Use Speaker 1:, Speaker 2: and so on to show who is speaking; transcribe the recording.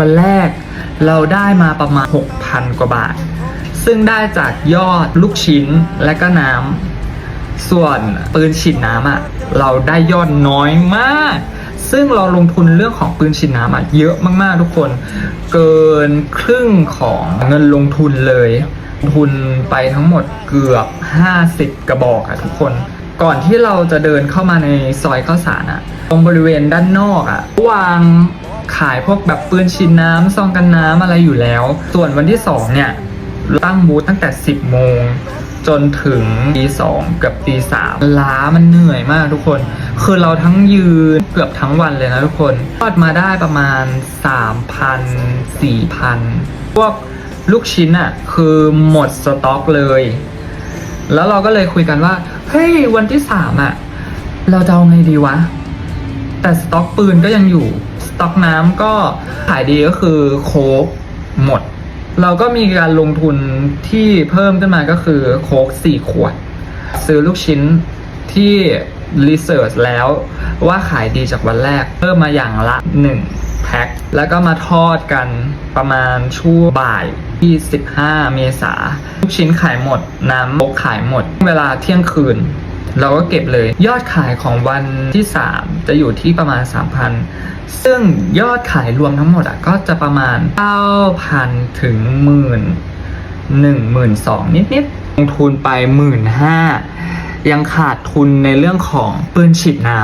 Speaker 1: วันแรกเราได้มาประมาณ 6,000 กว่าบาท ซึ่งได้จากยอดลูกชิ้นและก็น้ำ ส่วนปืนฉีดน้ำอะเราได้ยอดน้อยมาก ซึ่งเราลงทุนเรื่องของปืนฉีดน้ำอะเยอะมากๆทุกคน เกินครึ่งของเงินลงทุนเลย ทุนไปทั้งหมดเกือบ 50 กระบอกอะทุกคนก่อนที่เราจะเดินเข้ามาในซอยข้าวสารอะตรงบริเวณด้านนอกอะวางายพวกแบบปืนฉีดน้ำซองกันน้ำอะไรอยู่แล้ว ส่วนวันที่ 2 เนี่ยตั้งบูธตั้งแต่ 10 โมง จนถึงตีสองเกือบตีสามล้ามันเหนื่อยมากทุกคน คือเราทั้งยืนเกือบทั้งวันเลยนะทุกคนทอดมาได้ประมาณ 3,000 4,000 พวกลูกชิ้นอะคือหมดสต็อกเลย แล้วเราก็เลยคุยกันว่า เฮ้ย วันที่สามอะเราจะเอาไงดีวะ แต่สต็อกปืนก็ยังอยู่ ต็อกน้ำก็ขายดีก็คือโค้กหมด เราก็มีการลงทุนที่เพิ่มขึ้นมาก็คือโค้กสี่ขวด ซื้อลูกชิ้นที่รีเสิร์ชแล้วว่าขายดีจากวันแรก เพิ่มมาอย่างละ 1 แพ็ค แล้วก็มาทอดกันประมาณช่วงบ่ายที่ 15 เมษาลูกชิ้นขายหมด น้ำโคกขายหมด เวลาเที่ยงคืน เราก็เก็บเลย ยอดขายของวันที่ 3 จะอยู่ที่ประมาณ 3,000 ซึ่งยอดขายรวมทั้งหมดอะก็จะประมาณ 9,000 ถึงหมื่นหนึ่งหมื่นสองนิดๆลงทุนไปหมื่นห้ายังขาดทุนในเรื่องของปืนฉีดน้ำ